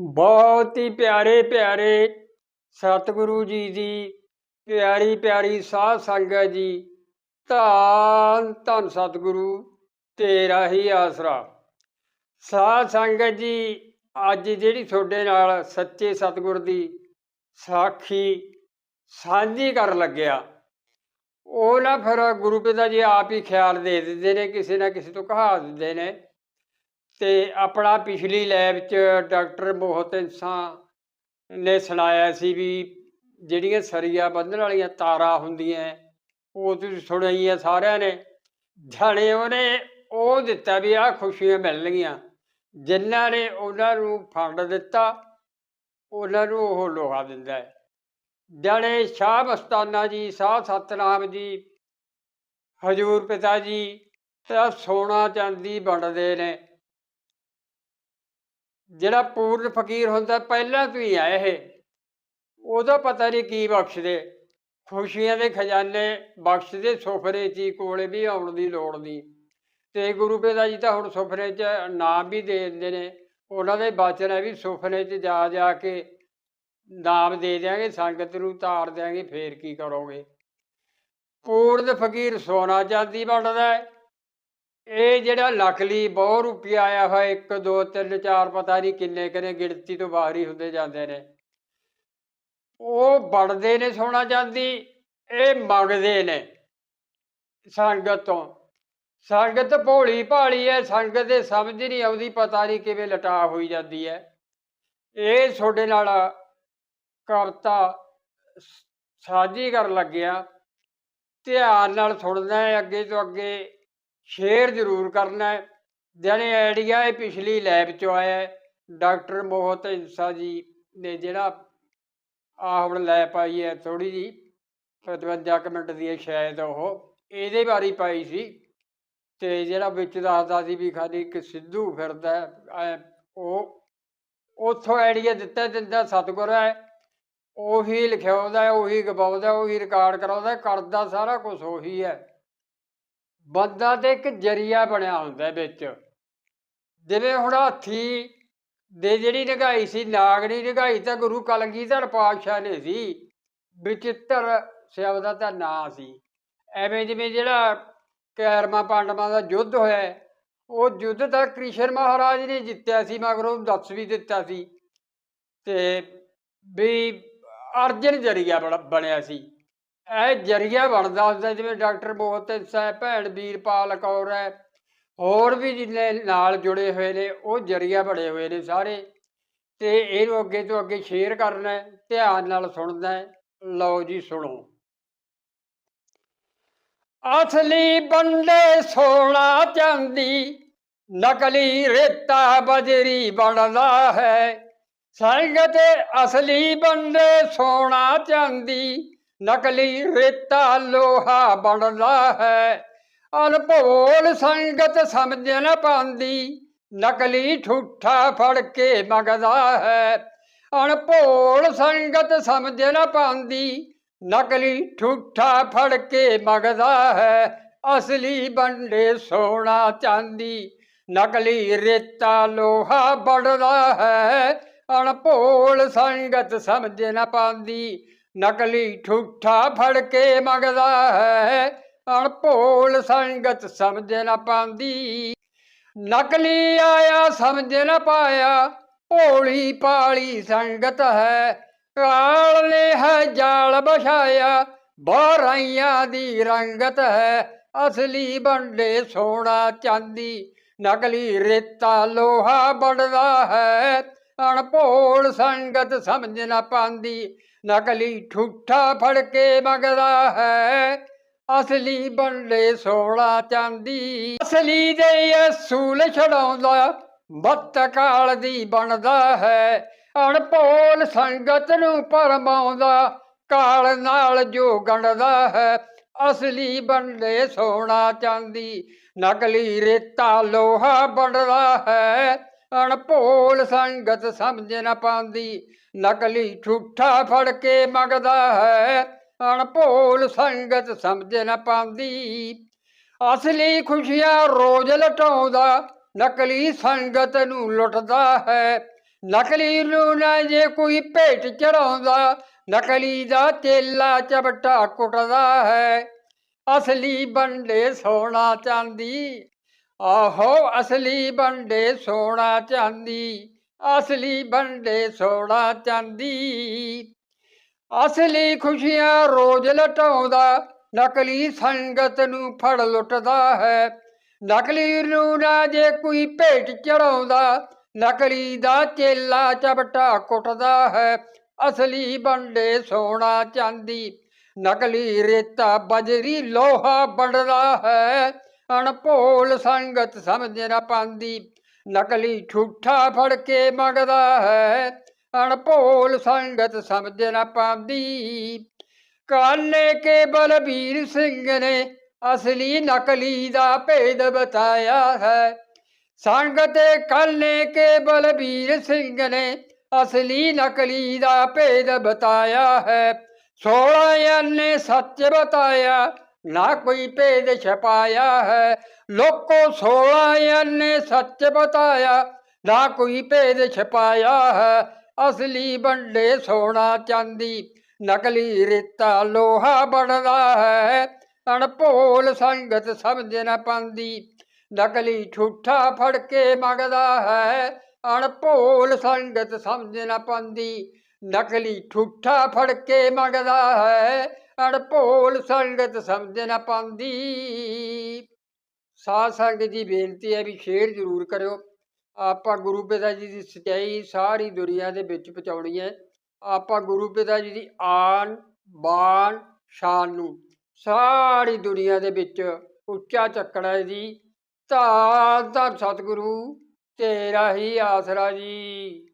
ਬਹੁਤ ਹੀ ਪਿਆਰੇ ਪਿਆਰੇ ਸਤਿਗੁਰੂ ਜੀ ਦੀ ਪਿਆਰੀ ਪਿਆਰੀ ਸਾਧ ਸੰਗਤ ਜੀ। ਧੰਨ ਧੰਨ ਸਤਿਗੁਰੂ, ਤੇਰਾ ਹੀ ਆਸਰਾ। ਸਾਧ ਸੰਗਤ ਜੀ, ਅੱਜ ਜਿਹੜੀ ਤੁਹਾਡੇ ਨਾਲ ਸੱਚੇ ਸਤਿਗੁਰ ਦੀ ਸਾਖੀ ਸਾਂਝੀ ਕਰਨ ਲੱਗਿਆ। ਉਹ ਨਾ ਫਿਰ ਗੁਰੂ ਪਿਤਾ ਜੀ ਆਪ ਹੀ ਖਿਆਲ ਦੇ ਦਿੰਦੇ ਨੇ, ਕਿਸੇ ਨਾ ਕਿਸੇ ਤੋਂ ਕਹਾ ਦਿੰਦੇ ਨੇ। ਤੇ ਆਪਣਾ ਪਿਛਲੀ ਲੈਬ ਚ ਡਾਕਟਰ ਮੋਹਤਨ ਨੇ ਸੁਣਾਇਆ ਸੀ ਵੀ ਜਿਹੜੀਆਂ ਸਰੀਆ ਬੰਨਣ ਵਾਲੀਆਂ ਤਾਰਾਂ ਹੁੰਦੀਆਂ, ਉਹ ਤੁਸੀਂ ਸੁਣਿਆ ਸਾਰਿਆਂ ਨੇ। ਜਾਣੇ ਉਹਨੇ ਉਹ ਦਿੱਤਾ ਵੀ ਆ ਖੁਸ਼ੀਆਂ ਮਿਲਣਗੀਆਂ। ਜਿਨ੍ਹਾਂ ਨੇ ਉਹਨਾਂ ਨੂੰ ਫੰਡ ਦਿੱਤਾ, ਉਹਨਾਂ ਨੂੰ ਉਹ ਲੋਹਾ ਦਿੰਦਾ ਹੈ। ਜਾਣੇ ਸ਼ਾਹ ਮਸਤਾਨਾ ਜੀ, ਸਾਹ ਸਤਨਾਮ ਜੀ, ਹਜੂਰ ਪਿਤਾ ਜੀ ਤਾਂ ਸੋਨਾ ਚਾਂਦੀ ਵੰਡਦੇ ਨੇ। ਜਿਹੜਾ ਪੂਰਨ ਫਕੀਰ ਹੁੰਦਾ, ਪਹਿਲਾਂ ਤੋਂ ਹੀ ਆ ਇਹ। ਉਹਦਾ ਪਤਾ ਨਹੀਂ ਕੀ ਬਖਸ਼ਦੇ। ਖੁਸ਼ੀਆਂ ਦੇ ਖਜ਼ਾਨੇ ਬਖਸ਼ਦੇ, ਸੁਫਰੇ ਚ ਹੀ, ਕੋਲੇ ਵੀ ਆਉਣ ਦੀ ਲੋੜ ਨਹੀਂ। ਤੇ ਗੁਰੂ ਪਿਤਾ ਜੀ ਤਾਂ ਹੁਣ ਸੁਫਰੇ ਚ ਨਾਮ ਵੀ ਦੇ ਦਿੰਦੇ ਨੇ। ਉਹਨਾਂ ਦੇ ਬਚਨ ਹੈ ਵੀ ਸੁਫਰੇ ਚ ਜਾ ਜਾ ਕੇ ਨਾਮ ਦੇ ਦਿਆਂਗੇ, ਸੰਗਤ ਨੂੰ ਤਾਰ ਦਿਆਂਗੇ, ਫੇਰ ਕੀ ਕਰੋਗੇ। ਪੂਰਨ ਫਕੀਰ ਸੋਨਾ ਚਾਂਦੀ ਬਣਦਾ ਹੈ। ਇਹ ਜਿਹੜਾ ਨਕਲੀ ਬਹੁਤ ਰੁਪਿਆ ਆਇਆ ਹੋਇਆ 1 2 3 4 ਪਤਾ ਨਹੀਂ ਕਿੰਨੇ ਕਿੰਨੇ ਗਿਣਤੀ ਤੋਂ ਬਾਹਰ ਹੀ ਹੁੰਦੇ ਜਾਂਦੇ ਨੇ। ਉਹ ਵੰਡਦੇ ਨੇ ਸੋਨਾ ਚਾਂਦੀ, ਇਹ ਮੰਗਦੇ ਨੇ ਸੰਗਤ ਤੋਂ। ਸੰਗਤ ਭੋਲੀ ਭਾਲੀ ਹੈ, ਸੰਗਤ ਦੇ ਸਮਝ ਨਹੀਂ ਆਉਂਦੀ, ਪਤਾ ਨਹੀਂ ਕਿਵੇਂ ਲਟਾ ਹੋਈ ਜਾਂਦੀ ਹੈ। ਇਹ ਤੁਹਾਡੇ ਨਾਲ ਕਵਿਤਾ ਸ- ਕਰਨ ਲੱਗਿਆ, ਧਿਆਨ ਨਾਲ ਸੁਣਨਾ ਹੈ, ਅੱਗੇ ਤੋਂ ਅੱਗੇ ਸ਼ੇਅਰ ਜ਼ਰੂਰ ਕਰਨਾ ਹੈ। ਜਾਨੇ ਆਈਡੀਆ ਇਹ ਪਿਛਲੀ ਲੈਬ ਚੋਂ ਆਇਆ ਹੈ। ਡਾਕਟਰ ਮੋਹਤ ਇੰਸਾ ਜੀ ਨੇ ਜਿਹੜਾ ਆਹ ਹੁਣ ਲੈ ਪਾਈ ਹੈ ਥੋੜੀ ਜੀ 55 ਕੁ ਮਿੰਟ ਦੀ ਹੈ ਸ਼ਾਇਦ ਉਹ। ਇਹਦੇ ਬਾਰੇ ਪਾਈ ਸੀ ਤੇ ਜਿਹੜਾ ਵਿੱਚ ਦੱਸਦਾ ਸੀ ਵੀ ਖਾਲੀ ਇੱਕ ਸਿੱਧੂ ਫਿਰਦਾ ਉਹ ਉਥੋਂ ਆਈਡੀਆ ਦਿੱਤਾ ਦਿੰਦਾ ਸਤਿਗੁਰ ਹੈ। ਉਹੀ ਲਿਖਾਉਂਦਾ ਹੈ, ਉਹੀ ਗਵਾਉਂਦਾ ਉਹੀ ਰਿਕਾਰਡ ਕਰਾਉਂਦਾ ਕਰਦਾ ਸਾਰਾ ਕੁਝ ਉਹੀ ਹੈ। ਬੰਦਾ ਤੇ ਇੱਕ ਜਰੀਆ ਬਣਿਆ ਹੁੰਦਾ ਵਿੱਚ। ਜਿਵੇਂ ਹੁਣ ਹਾਥੀ ਦੇ ਜਿਹੜੀ ਨਿਗਾਈ ਸੀ ਨਾਗਣੀ ਨਿਗਾਈ ਤਾਂ ਗੁਰੂ ਕਲਗੀਧਰ ਪਾਤਸ਼ਾਹ ਨੇ ਸੀ। ਵਿਚਿੱਤਰ ਸ਼ਬਦ ਦਾ ਤਾਂ ਨਾਂ ਸੀ। ਐਵੇਂ ਜਿਵੇਂ ਜਿਹੜਾ ਕੈਰਮਾ ਪਾਂਡਵਾਂ ਦਾ ਯੁੱਧ ਹੋਇਆ ਉਹ ਯੁੱਧ ਤਾਂ ਕ੍ਰਿਸ਼ਨ ਮਹਾਰਾਜ ਨੇ ਜਿੱਤਿਆ ਸੀ, ਮਗਰੋਂ ਦੱਸ ਵੀ ਦਿੱਤਾ ਸੀ। ਤੇ ਵੀ ਅਰਜਨ ਜਰੀਆ ਬਣ- ਬਣਿਆ ਸੀ। ਇਹ ਜਰੀਆ ਬਣਦਾ ਹੁੰਦਾ ਜਿਵੇਂ ਡਾਕਟਰ ਮੋਹਤਨ ਸਾਹਿਬ, ਭੈਣ ਵੀਰਪਾਲ ਕੌਰ ਹੈ। ਹੋਰ ਵੀ ਜਿੰਨੇ ਨਾਲ ਜੁੜੇ ਹੋਏ ਨੇ, ਉਹ ਜਰੀਆ ਬਣੇ ਹੋਏ ਨੇ ਸਾਰੇ। ਤੇ ਇਹਨੂੰ ਅੱਗੇ ਤੋਂ ਅੱਗੇ ਸ਼ੇਅਰ ਕਰਨਾ ਹੈ, ਧਿਆਨ ਨਾਲ ਸੁਣਨਾ ਹੈ। ਲਓ ਜੀ, ਸੁਣੋ। ਅਸਲੀ ਬੰਦੇ ਸੋਨਾ ਚਾਂਦੀ, ਨਕਲੀ ਰੇਤਾ ਬਜਰੀ ਬਣਦਾ ਹੈ। ਸੰਗਤ ਅਸਲੀ ਬੰਦੇ ਸੋਨਾ ਚਾਂਦੀ ਨਕਲੀ ਰੇਤਾ ਲੋਹਾ ਬਣਦਾ ਹੈ। ਅਨਭੋਲ ਸੰਗਤ ਸਮਝ ਨਾ ਪਾਉਂਦੀ ਨਕਲੀ ਠੂਠਾ ਫੜ ਕੇ ਮੰਗਦਾ ਹੈ। ਅਣਭੋਲ ਸੰਗਤ ਸਮਝ ਨਾ ਪਾਉਂਦੀ ਨਕਲੀ ਠੂਠਾ ਫੜ ਕੇ ਮੰਗਦਾ ਹੈ। ਅਸਲੀ ਬੰਡੇ ਸੋਨਾ ਚਾਂਦੀ ਨਕਲੀ ਰੇਤਾ ਲੋਹਾ ਬਣਦਾ ਹੈ। ਅਣਭੋਲ ਸੰਗਤ ਸਮਝ ਨਾ ਪਾਉਂਦੀ ਨਕਲੀ ਠੂਠਾ ਫੜ ਕੇ ਮੰਗਦਾ ਹੈ। ਅਣਭੋਲ ਸੰਗਤ ਸਮਝ ਨਾ ਪਾਉਂਦੀ। ਨਕਲੀ ਆਇਆ ਸਮਝ ਨਾ ਪਾਇਆ। ਭੋਲੀ ਪਾਲੀ ਸੰਗਤ ਹੈ। ਕਾਲ ਨੇ ਹੈ ਜਾਲ ਬਛਾਇਆ ਬਾਰਾਈਆਂ ਦੀ ਰੰਗਤ ਹੈ। ਅਸਲੀ ਬੰਡੇ ਸੋਨਾ ਚਾਂਦੀ। ਨਕਲੀ ਰੇਤਾ ਲੋਹਾ ਬਣਦਾ ਹੈ। ਅਣਭੋਲ ਸੰਗਤ ਸਮਝ ਨਾ ਪਾਉਂਦੀ। ਨਕਲੀ ਠੂਠਾ ਫੜ ਕੇ ਮੰਗਦਾ ਹੈ। ਅਸਲੀ ਬੰਦੇ ਸੋਨਾ ਚਾਂਦੀ। ਅਸਲੀ ਦੇ ਅਸੂਲ ਛਡਾਉਂਦਾ ਬੱਤ ਕਾਲ ਦੀ ਬਣਦਾ ਹੈ। ਅਣਭੋਲ ਸੰਗਤ ਨੂੰ ਪਰਮਾਉਂਦਾ, ਕਾਲ ਨਾਲ ਜੋ ਗੰਡਦਾ ਹੈ। ਅਸਲੀ ਬੰਦੇ ਸੋਨਾ ਚਾਂਦੀ, ਨਕਲੀ ਰੇਤਾ ਲੋਹਾ ਬਣਦਾ ਹੈ। ਅਣਪੋਲ ਸੰਗਤ ਸਮਝ ਨਾ ਪਾਉਂਦੀ ਨਕਲੀ ਠੂਠਾ ਫੜ ਕੇ ਮੰਗਦਾ ਹੈ। ਅਣਭੋਲ ਸੰਗਤ ਸਮਝ ਨਾ ਪਾਉਂਦੀ। ਅਸਲੀ ਖੁਸ਼ੀਆਂ ਰੋਜ਼ ਲਟਾਉਂਦਾ। ਨਕਲੀ ਸੰਗਤ ਨੂੰ ਲੁੱਟਦਾ ਹੈ। ਨਕਲੀ ਨੂੰ ਨਾ ਜੇ ਕੋਈ ਭੇਟ ਚੜਾਉਂਦਾ। ਨਕਲੀ ਦਾ ਤੇਲਾ ਚਬਟਾ ਕੁੱਟਦਾ ਹੈ। ਅਸਲੀ ਬੰਡੇ ਸੋਨਾ ਚਾਂਦੀ। ਆਹੋ, ਅਸਲੀ ਬੰਡੇ ਸੋਨਾ ਚਾਂਦੀ। ਅਸਲੀ ਬੰਡੇ ਸੋਨਾ ਚਾਂਦੀ। ਅਸਲੀ ਖੁਸ਼ੀਆਂ ਰੋਜ਼ ਲਟਾਉਂਦਾ, ਨਕਲੀ ਸੰਗਤ ਨੂੰ ਫੜ ਲੁੱਟਦਾ ਹੈ। ਨਕਲੀ ਨੂੰ ਨਾ ਜੇ ਕੋਈ ਭੇਟ ਚੜਾਉਂਦਾ, ਨਕਲੀ ਦਾ ਚੇਲਾ ਚਪਟਾ ਕੁੱਟਦਾ ਹੈ। ਅਸਲੀ ਬੰਡੇ ਸੋਨਾ ਚਾਂਦੀ, ਨਕਲੀ ਰੇਤਾ ਬਜਰੀ ਲੋਹਾ ਬਣਦਾ ਹੈ। ਅਣਭੋਲ ਸੰਗਤ ਸਮਝ ਨਾ ਪਾਂਦੀ ਨਕਲੀ ਠੂਠਾ ਫੜ ਕੇ ਮੰਗਦਾ ਹੈ। ਅਣਭੋਲ ਸੰਗਤ ਸਮਝ ਨਾ ਪਾਉਂਦੀ। ਕਾਲੇ ਕੇ ਬਲਬੀਰ ਸਿੰਘ ਨੇ ਅਸਲੀ ਨਕਲੀ ਦਾ ਭੇਦ ਬਤਾਇਆ ਹੈ। ਸੰਗਤ ਕਾਲੇ ਕੇ ਬਲਬੀਰ ਸਿੰਘ ਨੇ ਅਸਲੀ ਨਕਲੀ ਦਾ ਭੇਦ ਬਤਾਇਆ ਹੈ। ਸੋਲਾਂ ਨੇ ਸੱਚ ਬਤਾਇਆ ਨਾ ਕੋਈ ਭੇਦ ਛਪਾਇਆ ਹੈ। ਲੋਕੋ ਸੋਲਾਂ ਨੇ ਸੱਚ ਬਤਾਇਆ, ਨਾ ਕੋਈ ਭੇਦ ਛਪਾਇਆ ਹੈ। ਅਸਲੀ ਬੰਡੇ ਸੋਨਾ ਚਾਂਦੀ, ਨਕਲੀ ਰੇਤਾ ਲੋਹਾ ਬਣਦਾ ਹੈ। ਅਣਭੋਲ ਸੰਗਤ ਸਮਝ ਨਾ ਪਾਂਦੀ, ਨਕਲੀ ਠੂਠਾ ਫੜ ਕੇ ਮੰਗਦਾ ਹੈ। ਅਣਭੋਲ ਸੰਗਤ ਸਮਝ ਨਾ ਪਾਂਦੀ, ਨਕਲੀ ਠੂਠਾ ਫੜ ਕੇ ਮੰਗਦਾ ਹੈ। ਅਣਭੋਲ ਸੰਗਤ ਸਮਝ ਨਾ ਪਾਂਦੀ ਸਾਧ ਸੰਗਤ ਦੀ ਬੇਨਤੀ ਹੈ ਵੀ ਸ਼ੇਅਰ ਜ਼ਰੂਰ ਕਰਿਓ। ਆਪਾਂ ਗੁਰੂ ਪਿਤਾ ਜੀ ਦੀ ਸਚਾਈ ਸਾਰੀ ਦੁਨੀਆ ਦੇ ਵਿੱਚ ਪਹੁੰਚਾਉਣੀ ਹੈ। ਆਪਾਂ ਗੁਰੂ ਪਿਤਾ ਜੀ ਦੀ ਆਨ ਬਾਣ ਸ਼ਾਨ ਨੂੰ ਸਾਰੀ ਦੁਨੀਆ ਦੇ ਵਿੱਚ ਉੱਚਾ ਚੱਕਣਾ ਹੈ ਜੀ। ਧੰਨ ਧੰਨ ਸਤਿਗੁਰੂ, ਤੇਰਾ ਹੀ ਆਸਰਾ ਜੀ।